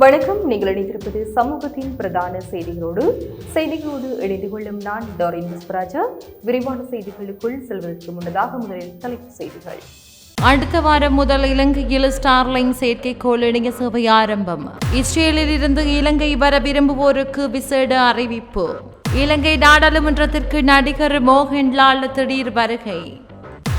வணக்கம். நீங்கள் இணைந்திருப்பது சமூகத்தின் பிரதான செய்திகளோடு. செய்திகளோடு இணைந்து கொள்ளும் நான் டாரின் புஷ்பராஜா விரிவான செய்திகளுக்குள் செல்வதற்கு முன்னதாக முதலில் தலைப்புச் செய்திகள். அடுத்த வாரம் முதல் இலங்கையில் ஸ்டார்லைன் செயற்கைக்கோள் இணைய சேவை ஆரம்பம். இஸ்ரேலில் இருந்து இலங்கை வர விரும்புவோருக்கு விசேட அறிவிப்பு. இலங்கை நாடாளுமன்றத்திற்கு நடிகர் மோகன்லால் திடீர் வருகை.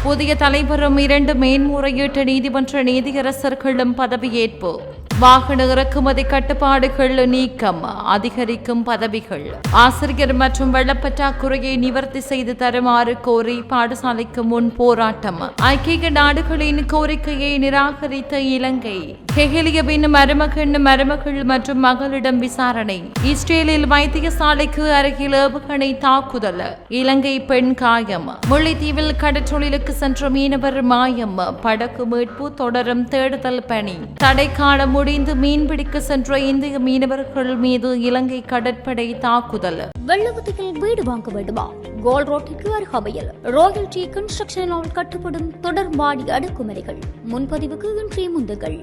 புதிய தலைவரும் இரண்டு மேன்முறையீட்டு நீதிமன்ற நீதியரசர்களும் பதவியேற்பு. வாகன இறக்குமதி கட்டுப்பாடுகள் நீக்கம் அதிகரிக்கும் பதவிகள். ஆசிரியர் மற்றும் வெள்ளப்பற்றாக்குறையை நிவர்த்தி செய்து தருமாறு கோரி பாடசாலைக்கு முன் போராட்டம். ஐக்கிய நாடுகளின் கோரிக்கையை நிராகரித்த இலங்கை. ஹெகிலியவின் மருமகன் மருமகள் மற்றும் மகளிடம் விசாரணை. இஸ்ரேலில் வைத்தியசாலைக்கு அருகில் ஏவுகணை தாக்குதல். இலங்கை பெண் காயம். முல்லைத்தீவில் கடற்றொழிலுக்கு சென்ற மீனவர் மாயம். படகு மீட்பு தொடரும் தேடுதல் பணி. தடை காலம் முடிந்து மீன்பிடிக்க சென்ற இந்திய மீனவர்கள் மீது இலங்கை கடற்படை தாக்குதல். வெள்ளவத்தியில் வீடு வாங்க வேண்டுமா? கோல் ரோட்டிற்கு அருகாமையில் ராயல் டி கன்ஸ்ட்ரக்ஷனால் கட்டப்படும் தொடர்பாடி அடுக்குமுறைகள் முன்பதிவுக்கு இன்றைய முந்துகள்.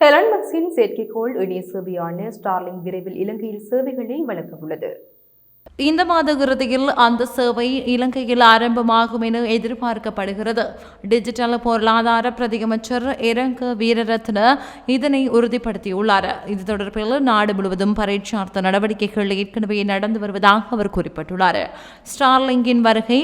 ஹெலன் மக்ஸின் செயற்கைக்கோள் இணைய சேவையான ஸ்டார்லிங் விரைவில் இலங்கையில் சேவைகளை வழங்க உள்ளது. இந்த மாத இறுதியில் அந்த சேவை இலங்கையில் ஆரம்பமாகும் என எதிர்பார்க்கப்படுகிறது. டிஜிட்டல் பொருளாதார பிரதியமைச்சர் இரங்க வீரரத்ன இதனை உறுதிப்படுத்தியுள்ளார். இது தொடர்பில் நாடு முழுவதும் பரீட்சார்த்த நடவடிக்கைகள் ஏற்கனவே நடந்து வருவதாக அவர் குறிப்பிட்டுள்ளார். ஸ்டார்லிங்கின் வருகை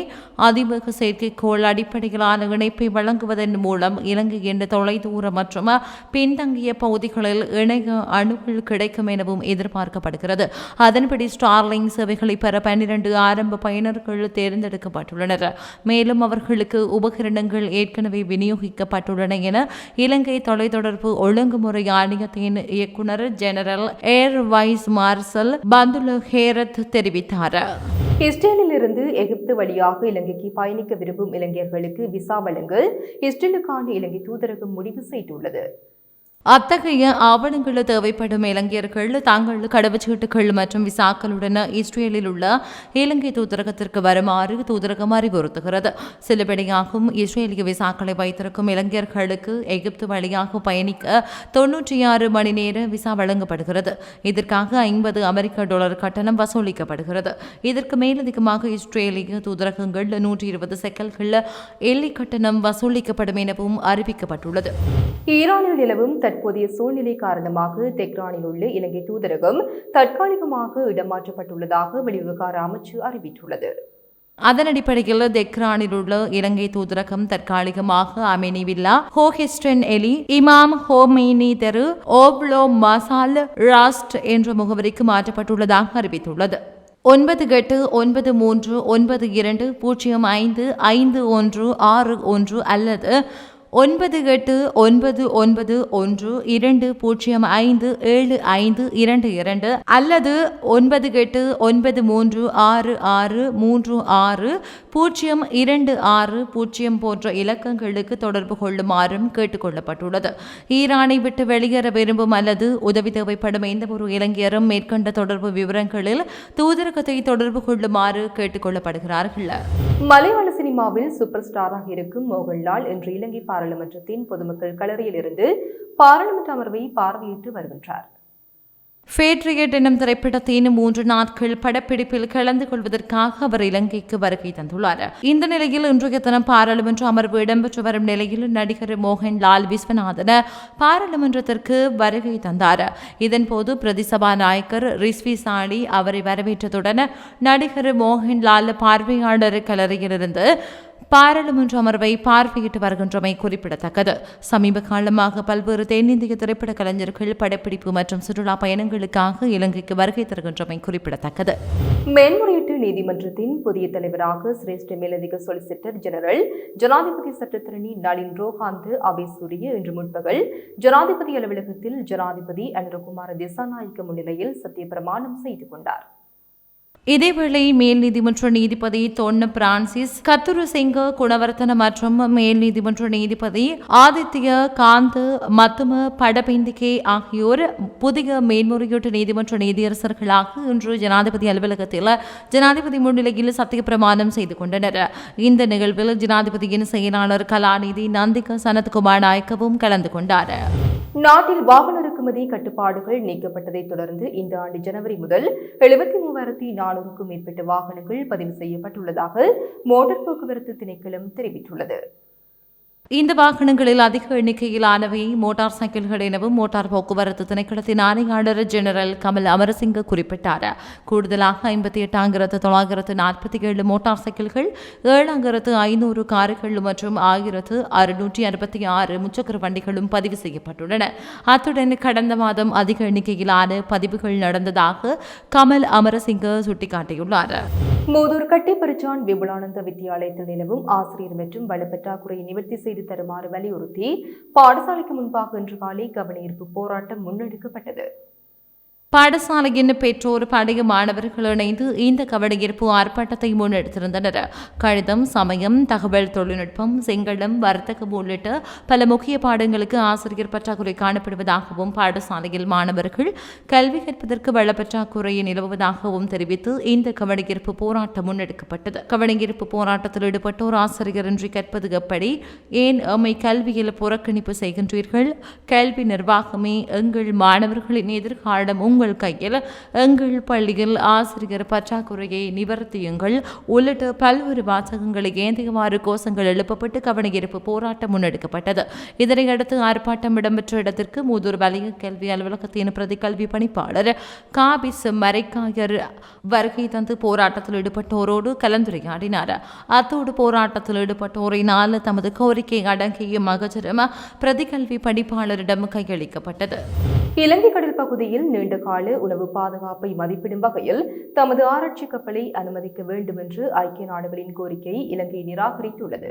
அதிவேக செயற்கைக்கோள் அடிப்படையிலான இணைப்பை வழங்குவதன் மூலம் இலங்கை என்ற தொலைதூர மற்றும் பின்தங்கிய பகுதிகளில் இணைய அணுகள் கிடைக்கும் எனவும் எதிர்பார்க்கப்படுகிறது. அதன்படி ஸ்டார்லிங் சேவைகள் பெற பன்னிரண்டு ஆரம்ப பயனர்கள் தேர்ந்தெடுக்கப்பட்டுள்ளனர். மேலும் அவர்களுக்கு உபகரணங்கள் ஏற்கனவே விநியோகிக்கப்பட்டுள்ளன என இலங்கை தொலைத்தொடர்பு ஒழுங்குமுறை ஆணையத்தின் இயக்குநர் general air vice marshal Bandula Herath தெரிவித்தார். இஸ்ரேலில் இருந்து எகிப்து வழியாக இலங்கைக்கு பயணிக்க விரும்பும் இளைஞர்களுக்கு விசா வழங்க இஸ்ரேலுக்கான இலங்கை தூதரகம் முடிவு செய்துள்ளது. அத்தகைய ஆவணங்கள் தேவைப்படும் இலங்கையர்கள் தங்கள் கடவுச்சீட்டுகள் மற்றும் விசாக்களுடன் இஸ்ரேலில் உள்ள இலங்கை தூதரகத்திற்கு வருமாறு தூதரகம் அறிவுறுத்துகிறது. சிலபடியாகும் இஸ்ரேலிய விசாக்களை வைத்திருக்கும் இளைஞர்களுக்கு எகிப்து வழியாக பயணிக்க தொன்னூற்றி ஆறு மணி நேர விசா வழங்கப்படுகிறது. இதற்காக ஐம்பது அமெரிக்க டாலர் கட்டணம் வசூலிக்கப்படுகிறது. இதற்கு மேலதிகமாக இஸ்ரேலிய தூதரகங்கள் நூற்றி இருபது செக்கல்கள் எல்லை கட்டணம் வசூலிக்கப்படும் எனவும் அறிவிக்கப்பட்டுள்ளது. ஈரானில் நிலவும் தற்போதைய சூழ்நிலை காரணமாக தெஹ்ரானில் உள்ள இலங்கை தூதரகம் தற்காலிகமாக இடமாற்றப்பட்டுள்ளதாக வெளிவிவகார அமைச்சு அறிவித்துள்ளது. அதன் அடிப்படையில் தெக்ரானில் உள்ள இலங்கை தூதரகம் தற்காலிகமாக அமெனி வில்லா ஹோஹெஸ்டன் எலி இமாம் ஹோமேனி தெரு ஓப்லோ மசால் ராஸ்ட் என்ற முகவரிக்கு மாற்றப்பட்டுள்ளதாக அறிவித்துள்ளது. ஒன்பது எட்டு ஒன்பது மூன்று ஒன்பது இரண்டு பூஜ்ஜியம் ஐந்து ஐந்து ஒன்று ஆறு ஒன்று அல்லது ஒன்பது எட்டு ஒன்பது ஒன்பது ஒன்று இரண்டு பூஜ்ஜியம் ஐந்து ஏழு ஐந்து இரண்டு இரண்டு அல்லது ஒன்பது எட்டு ஒன்பது மூன்று ஆறு ஆறு மூன்று ஆறு பூஜ்ஜியம் இரண்டு ஆறு பூஜ்ஜியம் போன்ற இலக்கங்களுக்கு தொடர்பு கொள்ளுமாறும் கேட்டுக்கொள்ளப்பட்டுள்ளது. ஈரானை விட்டு வெளியேற விரும்பும் அல்லது உதவி தேவைப்படும் எந்த ஒரு இளைஞரும் மேற்கண்ட தொடர்பு விவரங்களில் தூதரகத்தை தொடர்பு கொள்ளுமாறு கேட்டுக்கொள்ளப்படுகிறார்கள். மலையாள சினிமாவில் சூப்பர் ஸ்டாராக இருக்கும் மோகன்லால் இன்று இலங்கை பாராளுமன்றத்தின் பொதுமக்கள் களரியில் இருந்து பாராளுமன்ற அமர்வை பார்வையிட்டு வருகின்றார். ஃபேட்ரியட் எனும் திரைப்படத்தின் மூன்று நாட்கள் படப்பிடிப்பில் கலந்து கொள்வதற்காக அவர் இலங்கைக்கு வருகை தந்துள்ளார். இந்த நிலையில் இன்றைய தினம் பாராளுமன்ற அமர்வு இடம்பெற்று வரும் நிலையில் நடிகர் மோகன்லால் விஸ்வநாதன் பாராளுமன்றத்திற்கு வருகை தந்தார். இதன்போது பிரதி சபாநாயகர் ரிஸ்வி சாணி அவரை வரவேற்றதுடன் நடிகர் மோகன்லால் பார்வையாளர் கலரையிலிருந்து பாராளுமன்ற அமர்வை பார்வையிட்டு வருகின்றமை குறிப்பிடத்தக்கது. சமீப காலமாக பல்வேறு தென்னிந்திய திரைப்பட கலைஞர்கள் படப்பிடிப்பு மற்றும் சுற்றுலா பயணங்களுக்காக இலங்கைக்கு வருகை தருகின்றமை குறிப்பிடத்தக்கது. மேன்முறையீட்டு நீதிமன்றத்தின் புதிய தலைவராக சிரேஷ்ட மேலதிக சொலிசிட்டர் ஜெனரல் ஜனாதிபதி சட்டத்திரணி நளின் ரோஹாந்து அபேசூரிய இன்று முன்பகல் ஜனாதிபதி அலுவலகத்தில் ஜனாதிபதி அனுரகுமார திசாநாயக்க முன்னிலையில் சத்திய பிரமாணம் செய்து கொண்டார். இதேவேளை மேல் நீதிமன்ற நீதிபதி தொன்ன பிரான்சிஸ் கத்துருசிங்க குணவர்த்தன மற்றும் மேல் நீதிமன்ற நீதிபதி ஆதித்ய காந்த் மத்தும படபெந்திகே ஆகியோர் புதிய மேன்முறையீட்டு நீதிமன்ற நீதியரசர்களாக இன்று ஜனாதிபதி அலுவலகத்தில் ஜனாதிபதி முன்னிலையில் சத்திய பிரமாணம் செய்து கொண்டனர். இந்த நிகழ்வில் ஜனாதிபதியின் செயலாளர் கலாநிதி நந்திக சனத்குமார் நாயக்கவும் கலந்து கொண்டார். நாட்டில் வாகன இறக்குமதி கட்டுப்பாடுகள் நீக்கப்பட்டதைத் தொடர்ந்து இந்த ஆண்டு ஜனவரி முதல் எழுபத்தி மூவாயிரத்தி நானூறுக்கும் மேற்பட்ட வாகனங்கள் பதிவு செய்யப்பட்டுள்ளதாக மோட்டார் போக்குவரத்து திணைக்களம் தெரிவித்துள்ளது. இந்த வாகனங்களில் அதிக எண்ணிக்கையிலானவை மோட்டார் சைக்கிள்கள் எனவும் மோட்டார் போக்குவரத்து திணைக்களத்தின் ஆணையாளர் ஜெனரல் கமல் அமரசிங்க குறிப்பிட்டார். கூடுதலாக ஐம்பத்தி எட்டாயிரத்து தொள்ளாயிரத்து நாற்பத்தி ஏழு மோட்டார் சைக்கிள்கள் ஏழாயிரத்து ஐநூறு கார்கள் மற்றும் ஆயிரத்து அறுநூற்றி அறுபத்தி ஆறு முச்சக்கர வண்டிகளும் பதிவு செய்யப்பட்டுள்ளன. அத்துடன் கடந்த மாதம் அதிக எண்ணிக்கையிலான பதிவுகள் நடந்ததாக கமல் அமரசிங்க சுட்டிக்காட்டியுள்ளார். மூதூர் கட்டிப்பரிச்சான் விபுலானந்த வித்தியாலயத்தில் நிலவும் ஆசிரியர் மற்றும் வலுப்பற்றாக்குறையை நிவர்த்தி செய்து தருமாறு வலியுறுத்தி பாடசாலைக்கு முன்பாக இன்று காலை கவனஈர்ப்பு போராட்டம் முன்னெடுக்கப்பட்டது. பாடசாலையின் பெற்றோர் பழைய மாணவர்கள் இணைந்து இந்த கவனஈர்ப்பு ஆர்ப்பாட்டத்தை முன்னெடுத்திருந்தனர். கணிதம் சமயம் தகவல் தொழில்நுட்பம் செங்கலம் வர்த்தகம் உள்ளிட்ட பல முக்கிய பாடங்களுக்கு ஆசிரியர் பற்றாக்குறை காணப்படுவதாகவும் பாடசாலையில் மாணவர்கள் கல்வி கற்பதற்கு வளப்பற்றாக்குறை நிலவுவதாகவும் தெரிவித்து இந்த கவனஈர்ப்பு போராட்டம் முன்னெடுக்கப்பட்டது. கவனஈர்ப்பு போராட்டத்தில் ஈடுபட்டோர் ஆசிரியரின்றி கற்பது எப்படி? ஏன் எம்மை கல்வியில் புறக்கணிப்பு செய்கின்றீர்கள்? கல்வி நிர்வாகமே எங்கள் மாணவர்களின் எதிர்காலம் உங்கள் கையில் எங்கள் பள்ளியில் ஆசிரியர் பற்றாக்குறையை நிவர்த்தியுங்கள். உள்ளிட்ட பல்வேறு வாசகங்களை ஏந்தியவாறு கோஷங்கள் எழுப்பப்பட்டு கவனஈர்ப்பு போராட்டம் முன்னெடுக்கப்பட்டது. இதனையடுத்து ஆர்ப்பாட்டம் இடம்பெற்ற இடத்திற்கு மூதூர் வலய கல்வி அலுவலகத்தின் பிரதி கல்வி பணிப்பாளர் காபிஸ் மரைக்காயர் வருகை தந்து போராட்டத்தில் ஈடுபட்டோரோடு கலந்துரையாடினார். அத்தோடு போராட்டத்தில் ஈடுபட்டோரினால் தமது கோரிக்கை அடங்கிய மகஜரம் பிரதி கல்வி பணிப்பாளரிடம் கையளிக்கப்பட்டது. இலங்கை கடல் பகுதியில் நீண்ட கால உணவு பாதுகாப்பை மதிப்பிடும் வகையில் தமது ஆராய்ச்சி கப்பலை அனுமதிக்க வேண்டும் என்று ஐக்கிய நாடுகளின் கோரிக்கையை இலங்கை நிராகரித்துள்ளது.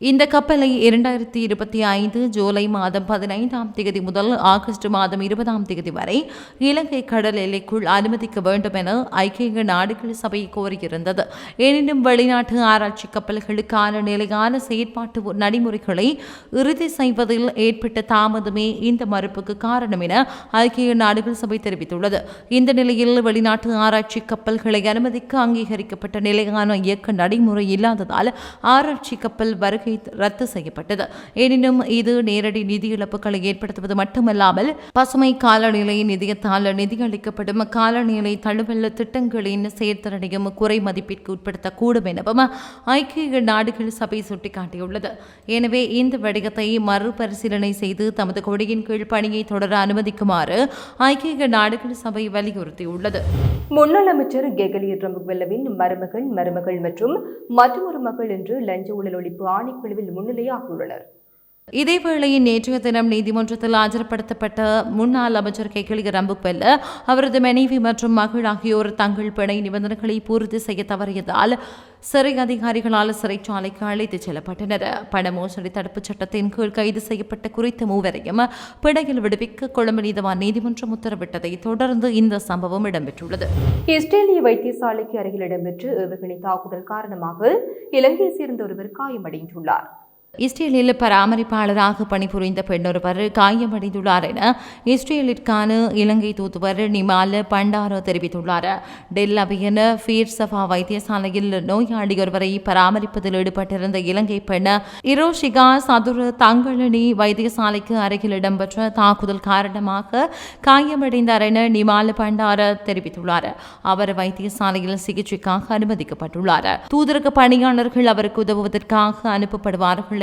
இந்த கப்பலை இரண்டாயிரத்தி இருபத்தி ஐந்து ஜூலை மாதம் பதினைந்தாம் தேதி முதல் ஆகஸ்ட் மாதம் இருபதாம் தேதி வரை இலங்கை கடல் எல்லைக்குள் அனுமதிக்க வேண்டும் என ஐக்கிய நாடுகள் சபை கோரியிருந்தது. எனினும் வெளிநாட்டு ஆராய்ச்சி கப்பல்களுக்கான நிலையான செயற்பாட்டு நடைமுறைகளை இறுதி செய்வதில் ஏற்பட்ட தாமதமே இந்த மறுப்புக்கு காரணம் என ஐக்கிய நாடுகள் சபை தெரிவித்துள்ளது. இந்த நிலையில் வெளிநாட்டு ஆராய்ச்சி கப்பல்களை அனுமதிக்க அங்கீகரிக்கப்பட்ட நிலையான இயக்க நடைமுறை இல்லாததால் ஆராய்ச்சி கப்பல் வருகை ரத்து செய்யப்பட்டது. எனினும் இது நேரடி நிதி இழப்புகளை ஏற்படுத்துவது மட்டுமல்லாமல் பசுமை காலநிலை நிதியத்தால் நிதியளிக்கப்படும் காலநிலை தழுவல் திட்டங்களின் செயற்திறனையும் குறை மதிப்பிற்கு உட்படுத்தக்கூடும் எனவும் ஐக்கிய நாடுகள் சபை சுட்டிக்காட்டியுள்ளது. எனவே இந்த விடயத்தை மறுபரிசீலனை செய்து தமது கொடியின் கீழ் பணியை தொடர அனுமதிக்குமாறு ஐக்கிய நாடுகள் சபை வலியுறுத்தியுள்ளது. முன்னாள் அமைச்சர் கெகலி ரம்புவெல்லவின் மருமகள் மருமகள் மற்றும் மற்றொரு மகள் என்று லஞ்ச ஊழல் ஒழிப்பு ஆணை ஆணைக்குழுவில் முன்னிலையாகியுள்ளனர். இதேவேளை நேற்றைய தினம் நீதிமன்றத்தில் ஆஜர்படுத்தப்பட்ட முன்னாள் அமைச்சர் கெகிலிய ரம்புக்வெல்ல அவரது மனைவி மற்றும் மகள் ஆகியோர் தங்கள் பிணை நிபந்தனைகளை பூர்த்தி செய்ய தவறியதால் சிறை அதிகாரிகளால் சிறைச்சாலைக்கு அழைத்துச் செல்லப்பட்டனர். பண மோசடி தடுப்புச் சட்டத்தின் கீழ் கைது செய்யப்பட்ட குறித்த மூவரையும் பிணையில் விடுவிக்க கொழும்பு நீதவான் நீதிமன்றம் உத்தரவிட்டதை தொடர்ந்து இந்த சம்பவம் இடம்பெற்றுள்ளது. இஸ்ரேலிய வைத்தியசாலைக்கு அருகில் இடம்பெற்று ஏவுகணை தாக்குதல் காரணமாக இலங்கையை சேர்ந்த ஒருவர் காயமடைந்துள்ளார். இஸ்ரேலில் பராமரிப்பாளராக பணிபுரிந்த பெண்ணொருவர் காயமடைந்துள்ளார் என இஸ்ரேலிற்கான இலங்கை தூதுவர் நிமால் பண்டாரோ தெரிவித்துள்ளார். டெல் அபியன் ஃபீர் சஃபா வைத்தியசாலையில் நோயாளி ஒருவரை பராமரிப்பதில் ஈடுபட்டிருந்த இலங்கை பெண் இரோஷிகா சதுர தங்களணி வைத்தியசாலைக்கு அருகில் இடம்பெற்ற தாக்குதல் காரணமாக காயமடைந்தார் என நிமால் பண்டார தெரிவித்துள்ளார். அவர் வைத்தியசாலையில் சிகிச்சைக்காக அனுமதிக்கப்பட்டுள்ளார். தூதரக பணியாளர்கள் அவருக்கு உதவுவதற்காக அனுப்பப்படுவார்கள்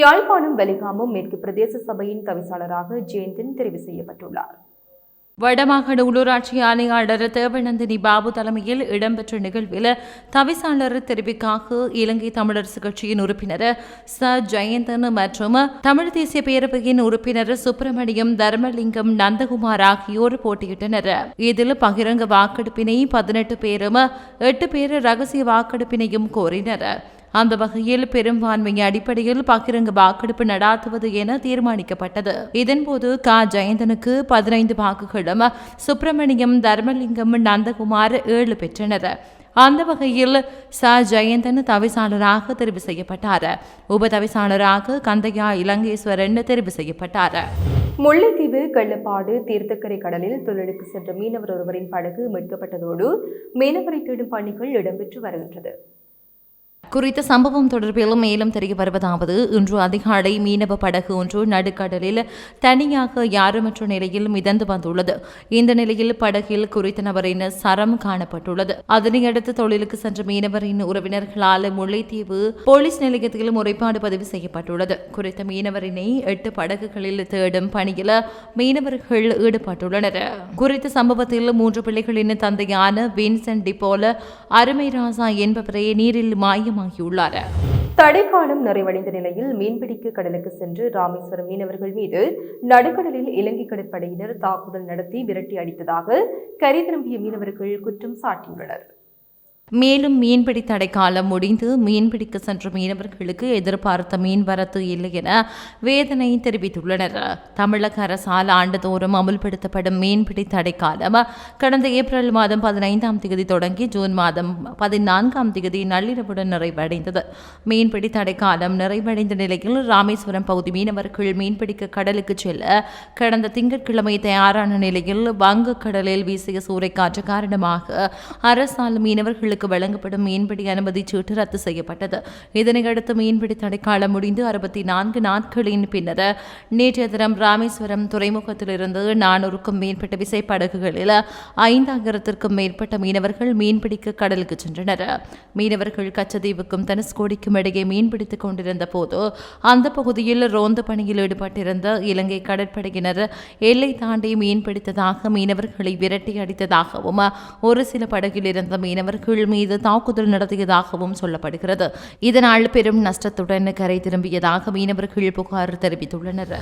Jaffna Valikamam மேற்கு பிரதேச சபையின் தவிசாளராக ஜெயந்தன் தெரிவு செய்யப்பட்டுள்ளார். வடமாகாண உள்ளூராட்சி ஆணையாளர் தேவநந்தினி பாபு தலைமையில் இடம்பெற்ற நிகழ்வில் தவிசாளர் தெரிவிக்காக இலங்கை தமிழரசு கட்சியின் உறுப்பினர் ச. ஜெயந்தன் மற்றும் தமிழ் தேசிய பேரவையின் உறுப்பினர் சுப்பிரமணியம் தர்மலிங்கம் நந்தகுமார் ஆகியோர் போட்டியிட்டனர். இதில் பகிரங்க வாக்கெடுப்பினை பதினெட்டு பேரும் எட்டு பேர் ரகசிய வாக்கெடுப்பினையும் கோரினர். அந்த வகையில் பெரும்பான்மை அடிப்படையில் பகிரங்க வாக்கெடுப்பு நடாத்துவது என தீர்மானிக்கப்பட்டது. இதன்போது க. ஜெயந்தனுக்கு பதினைந்து வாக்குகளும் சுப்பிரமணியம் தர்மலிங்கம் நந்தகுமார் ஏழு பெற்றனர். அந்த வகையில் ச. ஜெயந்தன் தவிசாளராக தெரிவு செய்யப்பட்டார். உப தவிசாளராக கந்தையா இலங்கேஸ்வரன் தெரிவு செய்யப்பட்டார். முல்லைத்தீவு கள்ளப்பாடு தீர்த்தக்கரை கடலில் தொழிலுக்கு சென்ற மீனவர் ஒருவரின் படகு மீட்கப்பட்டதோடு மீனவரை தேடும் பணிகள் இடம்பெற்று வருகின்றது. குறித்த சம்பவம் தொடர்பில் மேலும் தெரிய வருவதாவது இன்று அதிகாலை மீனவ படகு ஒன்று நடுக்கடலில் தனியாக யாருமற்ற நிலையில் மிதந்து வந்துள்ளது. இந்த நிலையில் படகில் குறித்த நபரின் சரம் காணப்பட்டுள்ளது. அதனையடுத்து தொழிலுக்கு சென்ற மீனவரின் உறவினர்களால் முல்லைத்தீவு போலீஸ் நிலையத்தில் முறைப்பாடு பதிவு செய்யப்பட்டுள்ளது. குறித்த மீனவரினை எட்டு படகுகளில் தேடும் பணியில் மீனவர்கள் ஈடுபட்டுள்ளனர். குறித்த சம்பவத்தில் மூன்று பிள்ளைகளின் தந்தையான வின்சென்ட் டிபோல அருமை ராசா என்பவரே நீரில் மாயமாகியுள்ளார் தடைக்காலம் நிறைவடைந்த நிலையில் மீன்பிடிக்க கடலுக்கு சென்று ராமேஸ்வரம் மீனவர்கள் மீது நடுக்கடலில் இலங்கை கடற்படையினர் தாக்குதல் நடத்தி விரட்டி அடித்ததாக கரை திரும்பிய மீனவர்கள் குற்றம் சாட்டியுள்ளனர். மேலும் மீன்பிடி தடைக்காலம் முடிந்து மீன்பிடிக்க சென்ற மீனவர்களுக்கு எதிர்பார்த்த மீன் வரத்து இல்லை என வேதனை தெரிவித்துள்ளனர். தமிழக அரசால் ஆண்டுதோறும் அமுல்படுத்தப்படும் மீன்பிடி தடைக்காலம் கடந்த ஏப்ரல் மாதம் பதினைந்தாம் தேதி தொடங்கி ஜூன் மாதம் பதினான்காம் தேதி நள்ளிரவுடன் நிறைவடைந்தது. மீன்பிடி தடைக்காலம் நிறைவடைந்த நிலையில் ராமேஸ்வரம் பகுதி மீனவர்கள் மீன்பிடிக்க கடலுக்கு செல்ல கடந்த திங்கட்கிழமை தயாரான நிலையில் வங்கக்கடலில் வீசிய சூறைக்காற்று காரணமாக அரசால் மீனவர்களுக்கு வழங்கப்படும் மீன்பிடி அனுமதி சீட்டு ரத்து செய்யப்பட்டது. இதனையடுத்து மீன்பிடி தடைக்காலம் முடிந்து அறுபத்தி நான்கு நாட்களின் பின்னர் நேற்றைய தினம் ராமேஸ்வரம் துறைமுகத்திலிருந்து நானூறுக்கும் மேற்பட்ட விசைப்படகுகளில் ஐந்தாயிரத்திற்கும் மேற்பட்ட மீனவர்கள் மீன்பிடிக்க கடலுக்கு சென்றனர். மீனவர்கள் கச்சதீவுக்கும் தனுஷ்கோடிக்கும் இடையே மீன்பிடித்துக் கொண்டிருந்த போது அந்த பகுதியில் ரோந்து பணியில் ஈடுபட்டிருந்த இலங்கை கடற்படையினர் எல்லை தாண்டி மீன்பிடித்ததாக மீனவர்களை விரட்டி அடித்ததாகவும் ஒரு சில படகில் இருந்த மீனவர்கள் மீது தாக்குதல் நடத்தியதாகவும் சொல்லப்படுகிறது. இதனால் பெரும் நஷ்டத்துடன் கரை திரும்பியதாக மீனவர்கள் புகார் தெரிவித்துள்ளனர்.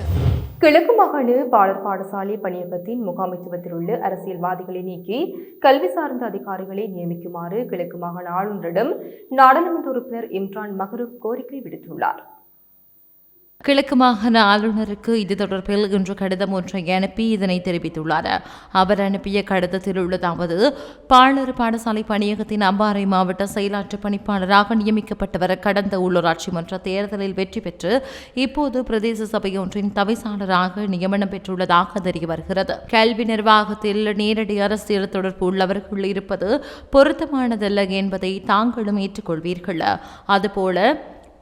கிழக்கு மாகாண பாலர் பாடசாலை பணியகத்தின் முகாமைத்துவத்தில் உள்ள அரசியல்வாதிகளை நீக்கி கல்வி சார்ந்த அதிகாரிகளை நியமிக்குமாறு கிழக்கு மாகாண ஆளுநரிடம் நாடாளுமன்ற உறுப்பினர் இம்ரான் மஹரூப் கோரிக்கை விடுத்துள்ளார். கிழக்கு மாகாண ஆளுநருக்கு இது தொடர்பில் இன்று கடிதம் ஒன்றை அனுப்பி இதனை தெரிவித்துள்ளார். அவர் அனுப்பிய கடிதத்தில் உள்ளதாவது பாலர் பாடசாலை பணியகத்தின் அம்பாறை மாவட்ட செயலாற்று பணிப்பாளராக நியமிக்கப்பட்டவர் கடந்த உள்ளூராட்சி மன்ற தேர்தலில் வெற்றி பெற்று இப்போது பிரதேச சபை ஒன்றின் தவிசாளராக நியமனம் பெற்றுள்ளதாக தெரிய வருகிறது. கல்வி நிர்வாகத்தில் நேரடி அரசியல் தொடர்பு உள்ளவர்கள் இருப்பது பொருத்தமானதல்ல என்பதை தாங்களும் ஏற்றுக்கொள்வீர்கள். அதுபோல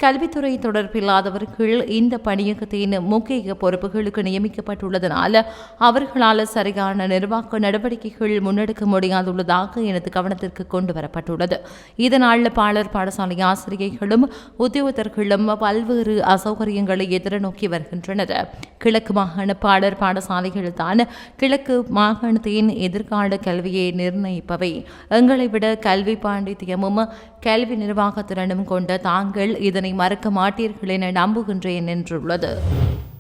கல்வித்துறை தொடர்பில்லாதவர்கள் இந்த பணியகத்தின் முக்கிய பொறுப்புகளுக்கு நியமிக்கப்பட்டுள்ளதனால் அவர்களால் சரியான நிர்வாக நடவடிக்கைகள் முன்னெடுக்க முடியாதுள்ளதாக எனது கவனத்திற்கு கொண்டு வரப்பட்டுள்ளது இதனால் பாலர் பாடசாலை ஆசிரியர்களும் உத்தியோகத்தர்களும் பல்வேறு அசௌகரியங்களை எதிர்நோக்கி வருகின்றனர். கிழக்கு மாகாண பாடர் பாடசாலைகள் தான் கிழக்கு மாகாணத்தின் எதிர்கால கல்வியை நிர்ணயிப்பவை. எங்களை விட கல்வி பாண்டித்தியமும் கல்வி நிர்வாகத்திறனும் கொண்ட தாங்கள் இதனை மறக்க மாட்டீர்கள் என நம்புகின்றேன் என்றுள்ளது.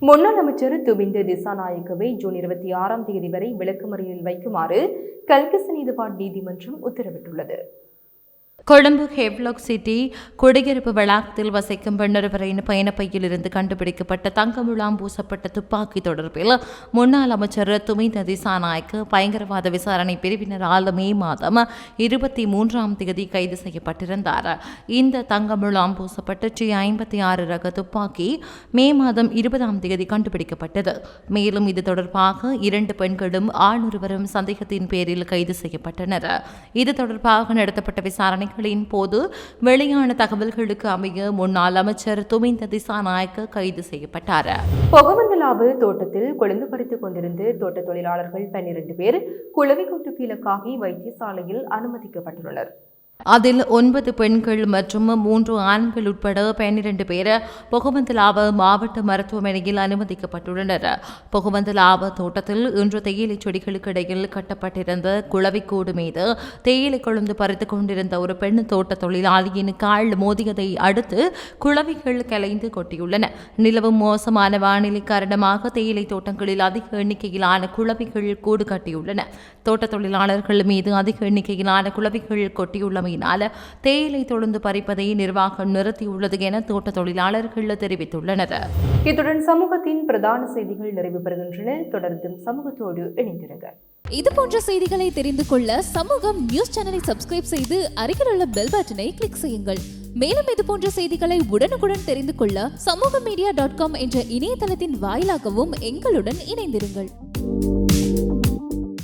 முன்னாள் அமைச்சர் துபிந்த திசாநாயக்கவை ஜூன் இருபத்தி ஆறாம் தேதி வரை விளக்கமறியலில் வைக்குமாறு கல்கிஸ் நீதிபாட் நீதிமன்றம் உத்தரவிட்டுள்ளது. கொழும்பு ஹெவ்லாக் சிட்டி குடியிருப்பு வளாகத்தில் வசிக்கும் பெண்ணொருவரின் பயணப்பையில் இருந்து கண்டுபிடிக்கப்பட்ட தங்கமுலாம் பூசப்பட்ட துப்பாக்கி தொடர்பில் முன்னாள் அமைச்சர் துமிந்த திசாநாயக்கு பயங்கரவாத விசாரணை பிரிவினரால் மே மாதம் இருபத்தி மூன்றாம் தேதி கைது செய்யப்பட்டிருந்தார். இந்த தங்கமுலாம் பூசப்பட்ட ஜி ஐம்பத்தி ஆறு ரக துப்பாக்கி மே மாதம் இருபதாம் தேதி கண்டுபிடிக்கப்பட்டது. மேலும் இது தொடர்பாக இரண்டு பெண்களும் ஆணொருவரும் சந்தேகத்தின் பேரில் கைது செய்யப்பட்டனர். இது தொடர்பாக நடத்தப்பட்ட விசாரணைகளின் போது வெளியான தகவல்களுக்கு அமைய முன்னாள் அமைச்சர் துமிந்த திசாநாயக்க கைது செய்யப்பட்டார். பொகவந்தலாவு தோட்டத்தில் கொழுந்து பறித்துக் கொண்டிருந்த தோட்ட தொழிலாளர்கள் பன்னிரண்டு பேர் குளவிக்கொட்டுக்கு கீழக்காகி வைத்தியசாலையில் அனுமதிக்கப்பட்டுள்ளனர். அதில் ஒன்பது பெண்கள் மற்றும் மூன்று ஆண்கள் உட்பட பன்னிரண்டு பேர் புகவந்தலாவ மாவட்ட மருத்துவமனையில் அனுமதிக்கப்பட்டுள்ளனர். புகவந்தலாவ தோட்டத்தில் இன்று தேயிலை செடிகளுக்கு இடையில் கட்டப்பட்டிருந்த குளவிக்கூடு மீது தேயிலை கொழுந்து பறித்துக் கொண்டிருந்த ஒரு பெண் தோட்ட தொழிலாளியின் கால் மோதியதை அடுத்து குளவிகள் கலைந்து கொட்டியுள்ளன. நிலவும் மோசமான வானிலை காரணமாக தேயிலை தோட்டங்களில் அதிக எண்ணிக்கையிலான குளவிகள் கூடு கட்டியுள்ளன. தோட்ட தொழிலாளர்கள் மீது அதிக எண்ணிக்கையிலான குளவிகள் கொட்டியுள்ளமையினால் தேயிலை தொழுந்து பறிப்பதை நிர்வாகம் நிறுத்தியுள்ளது என தோட்ட தொழிலாளர்கள் தெரிவித்துள்ளனர். இத்துடன் சமூகத்தின் பிரதான செய்திகள் நிறைவு பெறுகின்றன. தொடர்ந்தும் சமூகத்தோடு இணைந்திருங்கள் இது போன்ற செய்திகளை தெரிந்து கொள்ள சமூகம் நியூஸ் சேனலை சப்ஸ்கிரைப் செய்து அருகில் உள்ள பெல் பட்டனை கிளிக் செய்யுங்கள். மேலும் இது போன்ற செய்திகளை உடனுக்குடன் தெரிந்து கொள்ள சமூக மீடியா டாட் காம் என்ற இணையதளத்தின் வாயிலாகவும் எங்களுடன் இணைந்திருங்கள்.